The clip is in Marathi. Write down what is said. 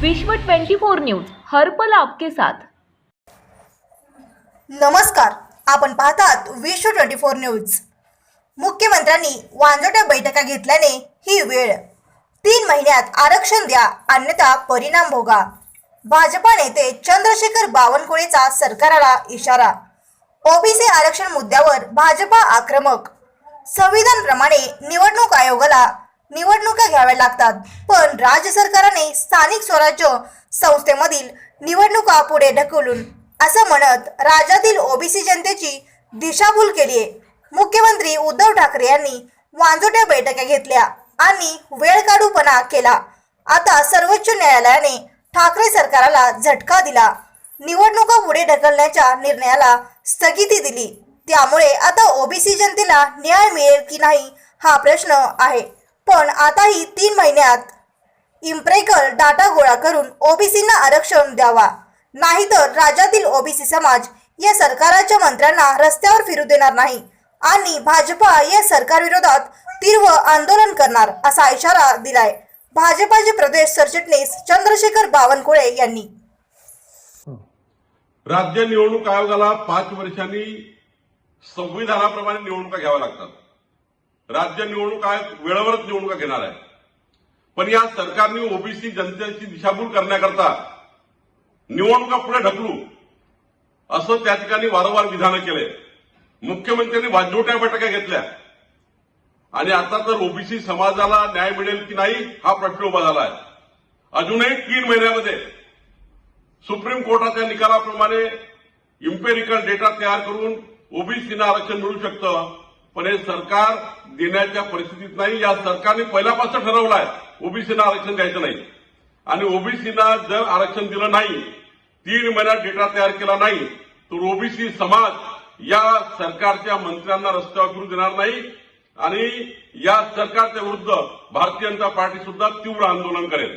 विश्व 24 न्यूज हर्पल आपके साथ. नमस्कार आपण पाहतात विश्व ट्वेंटी फोर न्यूज. मुख्यमंत्र्यांनी वांजोट्या बैठका घेतल्याने ही वेळ. तीन महिन्यात आरक्षण द्या अन्यथा परिणाम भोगा. भाजपा नेते चंद्रशेखर बावनकुळेचा सरकाराला इशारा. ओबीसी आरक्षण मुद्द्यावर भाजपा आक्रमक. संविधानप्रमाणे निवडणूक आयोगाला निवडणुका घ्याव्या लागतात. पण राज्य सरकारने स्थानिक स्वराज्य संस्थेमधील निवडणुका पुढे ढकलून असं म्हणत राज्यातील ओबीसी जनतेची दिशाभूल केली आहे. मुख्यमंत्री उद्धव ठाकरे यांनी वांजोट्या बैठका घेतल्या आणि वेळ काढूपणा केला. आता सर्वोच्च न्यायालयाने ठाकरे सरकारला झटका दिला. निवडणुका पुढे ढकलण्याच्या निर्णयाला स्थगिती दिली. त्यामुळे आता ओबीसी जनतेला न्याय मिळेल की नाही हा प्रश्न आहे. पण आताही तीन महिन्यात इम्प्रेकल डाटा गोळा करून ओबीसींना आरक्षण द्यावा. नाहीतर राज्यातील ओबीसी समाज या सरकाराच्या मंत्र्यांना रस्त्यावर फिरू देणार नाही आणि भाजपा या सरकारविरोधात तीव्र आंदोलन करणार असा इशारा दिलाय. भाजपाचे प्रदेश सरचिटणीस चंद्रशेखर बावनकुळे यांनी. राज्य निवडणूक आयोगाला पाच वर्षांनी संविधानाप्रमाणे निवडणुका घ्याव्या लागतात. राज्य निवडणूक आयोग वेळेवरच निवडणुका घेणार आहे. पण या सरकारने ओबीसी जनतेची दिशाभूल करण्याकरता निवडणुका पुढे ढकलू असं त्या ठिकाणी वारंवार विधानं केले. मुख्यमंत्र्यांनी वाजवट्या बैठका घेतल्या. आणि आता तर ओबीसी समाजाला न्याय मिळेल की नाही हा प्रश्न उभा झाला आहे. अजूनही तीन महिन्यामध्ये सुप्रीम कोर्टाच्या निकालाप्रमाणे इम्पेरिकल डेटा तयार करून ओबीसीना आरक्षण मिळू शकतं. पण हे सरकार देण्याच्या परिस्थितीत नाही. या सरकारने पहिल्यापासून ठरवलं आहे ओबीसीना आरक्षण द्यायचं नाही. आणि ओबीसीना जर आरक्षण दिलं नाही तीन महिन्यात डेटा तयार केला नाही तर ओबीसी समाज या सरकारच्या मंत्र्यांना रस्त्यावर फिरू देणार नाही. आणि या सरकारच्या विरुद्ध भारतीय जनता पार्टी सुद्धा तीव्र आंदोलन करेल.